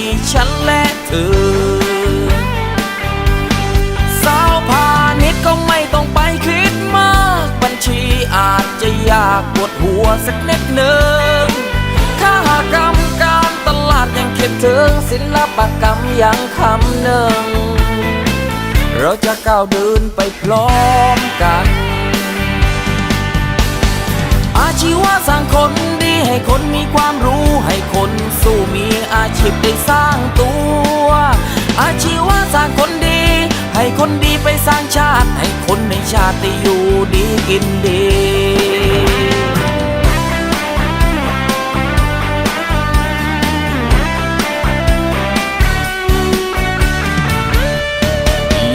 ี ฉันและเธอ สาวพาณิชย์ก็ไม่ต้องไปคิดมาก บัญชีอาจจะยากปวดหัวสักนิดหนึ่งค่ากรรมการตลาดยังคิดถึงศิลปกรรมยังคำหนึ่ง เราจะก้าวเดินไปพร้อมกัน อาชีวะสร้างคนดีให้คนมีความรู้ให้คนสู้มีอาชีพได้ ชาติอยู่ดีกินดี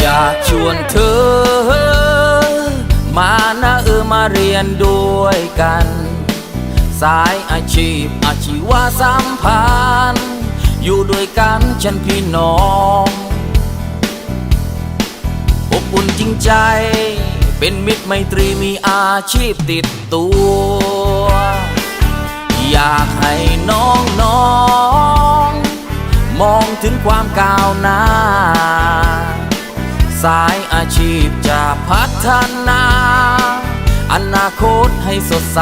อยากชวนเธอ มานะเออมาเรียนด้วยกัน สายอาชีพอาชีวะสัมพันธ์อยู่ด้วยกันฉันพี่น้อง งใจ เป็นมิตรไมตรีมีอาชีพติดตัว อยากให้น้องน้องๆมองถึงความก้าวหน้า สายอาชีพจะพัฒนา อนาคตให้สดใส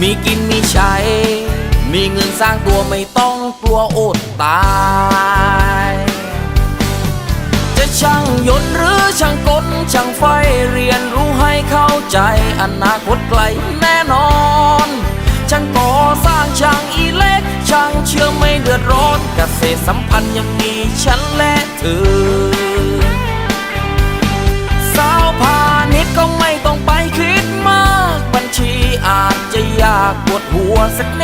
มีกินมีใช้ มีเงินสร้างตัวไม่ต้องกลัวอดตาย ช่างยนต์หรือช่างกลช่างไฟเรียนรู้ให้เข้าใจอนาคตไกลแน่นอน ช่างก่อสร้างช่างอีเล็ก ช่างเชื่อไม่เดือดร้อนเกษตรสัมพันธ์ยังมีฉันและเธอ สาวพาณิชย์ก็ไม่ต้องไปคิดมาก บัญชีอาจจะยากปวดหัวสักนิด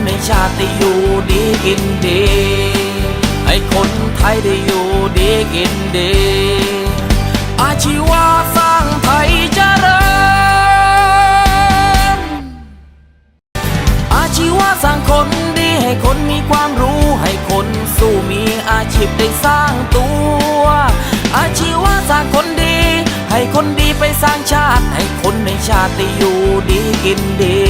ให้คนในชาติได้อยู่ดีกินดี ให้คนไทยได้อยู่ดีกินดี อาชีวะสร้างไทยเจริญ อาชีวะสร้างคนดีให้คนมีความรู้ให้คนสู้มีอาชีพได้สร้างตัว อาชีวะสร้างคนดี ให้คนดีไปสร้างชาติ ให้คนในชาติได้อยู่ดีกินดี